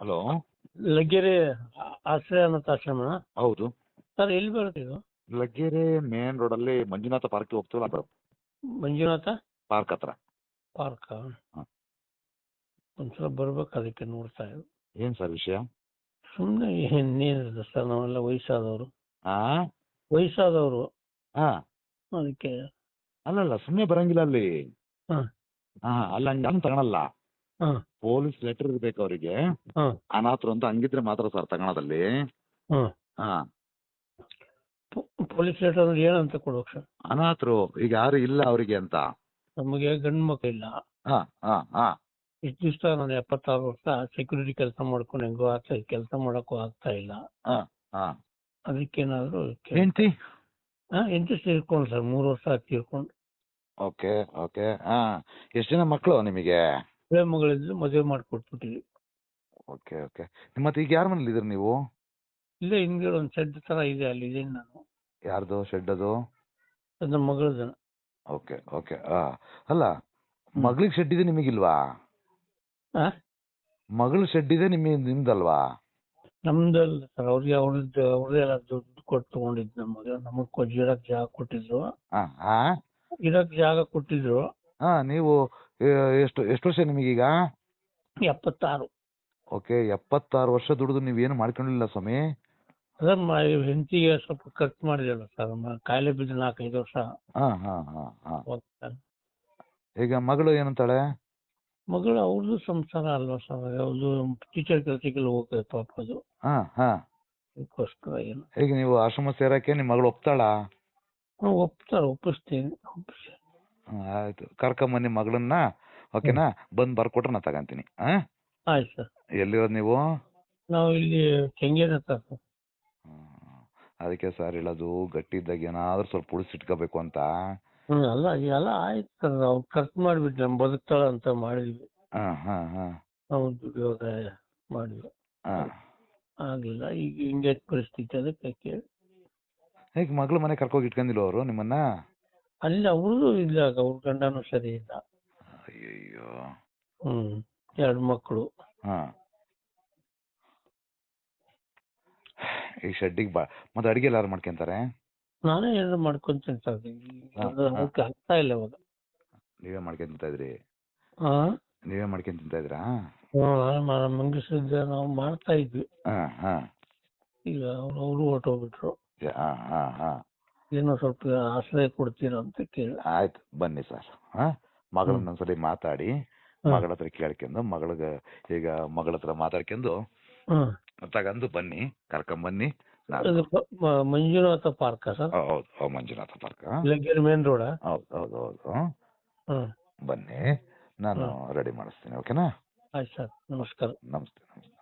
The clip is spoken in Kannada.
ಹಲೋ? ಲಗ್ಗೆರೆ ಆಶ್ರಯ ಆಶ್ರಯ ಅನಾಥಾಶ್ರಮ ಹೌದು. ಸರ್ ಎಲ್ಲಿ ಬರುತ್ತೆ ಇದು? ಲಗ್ಗೆರೆ ಮೇನ್ ರೋಡಲ್ಲಿ ಮಂಜುನಾಥ ಪಾರ್ಕ್ ಹೋಗ್ತೀವಲ್ಲ ಅದು? ಮಂಜುನಾಥ? ಪಾರ್ಕ್ ಹತ್ರ. ಪಾರ್ಕ್? ಹಾ. ಒಂದ್ಸಲ ಬರ್ಬೇಕು ಅದಕ್ಕೆ ನೋಡ್ತಾ ಇದ್ರು ಏನ್ ಸರ್ ವಿಷಯ? ಸುಮ್ಮನೆ ಇನ್ನೇನಿದೆ ಸರ್ ನಾವೆಲ್ಲ ವಯಸ್ಸಾದವರು. ಆ? ವಯಸ್ಸಾದವರು. ಹಾ. ಅದಕ್ಕೆ ಅಲ್ಲಲ್ಲ ಸುಮ್ಮನೆ ಬರಂಗಿಲ್ಲ ಅಲ್ಲಿ. ಹಾ. ಹಾ ಅಲ್ಲ ಹಂಗ ತಗೊಳಲ್ಲ. ಹಾ. ಪೊಲೀಸ್ ಲೆಟರ್ ಇರ್ಬೇಕು ಅವರಿಗೆ. ಹಾ. ಅನಾಥರು ಅಂತ ಹಂಗಿದ್ರೆ ಮಾತ್ರ ಸರ್ ತಗೊಳೋದಲ್ಲಿ. ಹಾ. ಹಾ. ಪೊಲೀಸ್ ಲೆಟರ್ ಅಂದ್ರೆ ಏನಂತ ಕೊಡ್ಬೇಕು ಸರ್? ಅನಾಥರು ಈಗ ಯಾರು ಇಲ್ಲ ಅವರಿಗೆ ಅಂತ? ನಮಗೆ ಗಂಡು ಮಕ್ಕಳು ಇಲ್ಲ. ಹಾ ಹಾ ಹಾ. ಇಷ್ಟು ದಿವಸ ನಾನು ಎಪ್ಪತ್ತಾರು ವರ್ಷ ಸೆಕ್ಯೂರಿಟಿ ಕೆಲಸ ಮಾಡ್ಕೊಂಡು ಹೆಂಗೋ ಆಗ್ತಾ ಕೆಲಸ ಮಾಡಕ್ಕೂ ಆಗ್ತಾ ಇಲ್ಲ. ಹಾ ಹಾ. ಅದಕ್ಕೇನಾದ್ರು ಹೆಂಡತಿ? ಎಂಟು ತೀರ್ಕೊಂಡು ಸರ್ ಮೂರು ವರ್ಷ ತೀರ್ಕೊಂಡು. Okay okay. ಹಾ. ಎಷ್ಟು ಜನ ಮಕ್ಕಳು ನಿಮಗೆ? ಒಳ್ಳೆ ಮದುವೆ ಮಾಡ್ಕೊಟ್ಬಿಟ್ಟಿವಿ ಓಕೆ ಓಕೆ. ಮತ್ತೆ ಈಗ ಯಾರ ಮನೇಲಿ ಇದ್ರಿ ನೀವು? ಇಲ್ಲೇ ಹಿಂದ್ಗಡೆ ಒಂದು ಶೆಡ್ ತರ ಇದೆ ಅಲ್ಲಿ ಇದೀನಿ ನಾನು. ಯಾರ್ದು ಶೆಡ್ ಅದು? ಅದು ನಮ್ಮ ಮಗಳದ್ದು. Okay okay. ಆ ಅಲ್ಲ ಮಗಳಿಗೆ ಶೆಡ್ ಇದೆ ನಿಮಗಿಲ್ವಾ? ಹಾ ಮಗಳ ಶೆಡ್ ಇದೆ ನಿಮಗೆ ನಿಮ್ದಲ್ವಾ? ನಮ್ದಲ್ಲ ಸರ್ ಅವ್ರಿಗೆ ಅವ್ರದ್ದು ಅವ್ರದ್ದೆಲ್ಲ ದುಡ್ಡು ಕೊಟ್ಟು ತಗೊಂಡಿದ್ದು ನಮ್ಮ ಮಗ. ನಮಗ್ ಕೊಟ್ಟು ಇರಕ್ ಜಾಗ ಕೊಟ್ಟಿದ್ರು. ಹಾ ಹಾ ಇರಕ್ ಜಾಗ ಕೊಟ್ಟಿದ್ರು. ಹಾ ನೀವು ಆ, ಎಷ್ಟು ಎಷ್ಟು ವರ್ಷ ನಿಮಗೀಗ? ಎಪ್ಪತ್ತಾರು. ಓಕೆ ಎಪ್ಪತ್ತಾರು ವರ್ಷ ದುಡಿದು ನೀವೇನು ಮಾಡ್ಕೊಂಡಿಲ್ಲ ಸ್ವಾಮಿ? ಅದ್ರ ಹೆಂಡತಿಗೆ ಸ್ವಲ್ಪ ಖರ್ಚು ಮಾಡಿದಲ್ಲ ಸರ್ ಕಾಯಿಲೆ ಬಿದ್ದು ನಾಲ್ಕೈದು ವರ್ಷ. ಹಾ ಹಾ ಹಾ ಹಾ. ಹೋಗ್ತಾರೆ. ಈಗ ಮಗಳು ಏನಂತಾಳೆ? ಮಗಳು ಅವ್ರದ್ದು ಸಂಸಾರ ಅಲ್ವಾ ಸರ್ ಅವ್ರದ್ದು ಟೀಚರ್ ಕೆಲಸಕ್ಕೆಲ್ಲ ಹೋಗ್ತದೆ ಪಾಪ ಅದು ಹಾ ಹಾ. ಅದಕ್ಕೋಸ್ಕರ ಏನು. ಈಗ ನೀವು ಆಶ್ರಮ ಸೇರಕ್ಕೆ ನಿಮ್ಮ ಮಗಳು ಒಪ್ತಾಳಾ? ಒಪ್ತಾರೆ ಒಪ್ಪಿಸ್ತೀನಿ ಒಪ್ಪಿಸಿ ಹ್ಮ್, ಆಯ್ತು ಕರ್ಕೊಂಬನ್ನಿ ಮಗಳನ್ನ ಓಕೆನಾ ಬಂದ್ ಬರ್ಕೊಟ್ರೆ ನಾ ತಗಂತೀನಿ. ಎಲ್ಲಿರೋದ್ ಆಯ್ತು ಸರ್. ಎಲ್ಲಿರೋದು ನೀವು? ನಾವು ಇಲ್ಲಿ ಕೆಂಗೇರಿ ಹತ್ರ ಸರ್. ಹ್ಮ್. ಅದಕ್ಕೆ ಸರ್ ಹೇಳೋದು ಗಟ್ಟಿ ಇದ್ದಾಗ ಏನಾದ್ರೂ ಸ್ವಲ್ಪ ಉಳಿಸಿಟ್ಕೋಬೇಕು ಅಂತ. ಹ್ಮ್ ಅಲ್ಲ ಎಲ್ಲ ಆಯ್ತು ಸರ್. ನಾವು ಖರ್ಚು ಮಾಡಿಬಿಟ್ಟು ನಮ್ಮ ಬದುಕ್ತಾಳ ಅಂತ ಮಾಡಿದ್ವಿ. ಹಾ ಹಾ ಹಾ. ನಾವು ಮಾಡಿದ್ವಿ. ಹಾ. ಆಗಲಿಲ್ಲ. ಈಗ ಹಿಂಗೆ ಪರಿಸ್ಥಿತಿ ಅದಕ್ಕೆ ಕೇಳಿ. ಹೇಗೆ ಮಗಳು ಮನೆ ಕರ್ಕೋಗಿ ಇಟ್ಕೊಂಡಿಲ್ವ ಅವರು ನಿಮ್ಮನ್ನ? ಅಲ್ಲಿ ಅವ್ರದ್ದು ಇಲ್ಲ ಅವ್ರ ಗಂಡನು ಸರಿ ಇಲ್ಲ. ಅಯ್ಯಯ್ಯೋ. ಹ್ಮ್ ಎರಡು ಮಕ್ಕಳು. ಹಾ. ಈ ಶೆಡ್ಡಿಗೆ ಬಾ. ಮತ್ತೆ ಅಡಿಗೆ ಎಲ್ಲಾರು ಮಾಡ್ಕೊಂತಾರೆ? ನಾನೇ ಏನಾದ್ರು ಮಾಡ್ಕೊಂತೀನಿ ಸರ್ ಆಗ್ತಾ ಇಲ್ಲ ಇವಾಗ. ನೀವೇ ಮಾಡ್ಕೊಂಡ್ ತಿಂತಾ ಇದ್ರಿ ಹಾ ನೀವೇ ಮಾಡ್ಕೊಂಡ್ ತಿಂತಾ ಇದ್ರಾ ಮಂಗಿಸಿದ್ದೆ ನಾವು ಮಾಡ್ತಾ ಇದ್ವಿ. ಹಾ ಹಾ. ಈಗ ಅವ್ರು ಅವರು ಹೊರಟೋಗ್ಬಿಟ್ರು. ಹಾ ಹಾ ಹಾ. ಏನೋ ಸ್ವಲ್ಪ ಆಶ್ರಯ ಕೊಡ್ತೀರಾ ಅಂತ ಕೇಳಿ. ಆಯ್ತು ಬನ್ನಿ ಸರ್. ಹಾ ಮಗಳನ್ನ ಒಂದ್ಸಲಿ ಮಾತಾಡಿ. ಮಗಳ ಹತ್ರ ಕೇಳ್ಕೊಂಡು ಮಗಳಗ ಈಗ ಮಗಳ ಹತ್ರ ಮಾತಾಡ್ಕೊಂಡು ಹ್ಮ್. ತಗೊಂಡು ಬನ್ನಿ ಕರ್ಕೊಂಡ್ ಬನ್ನಿ ನಾನು ಅದು ಪ- ಮ- ಮಂಜುನಾಥ ಪಾರ್ಕ ಸರ್? ಹೌ- ಹೌದು ಹೌದು Manjunath park. Laggere main road? ಹೌದು ಹೌದು ಹೌದು. ಹ್ಮ್. ಬನ್ನಿ ನಾನು ರೆಡಿ ಮಾಡಿಸ್ತೀನಿ ಓಕೆನಾ? ಆಯ್ತು ಸರ್ ನಮಸ್ಕಾರ. ನಮಸ್ತೆ ನಮಸ್ತೆ.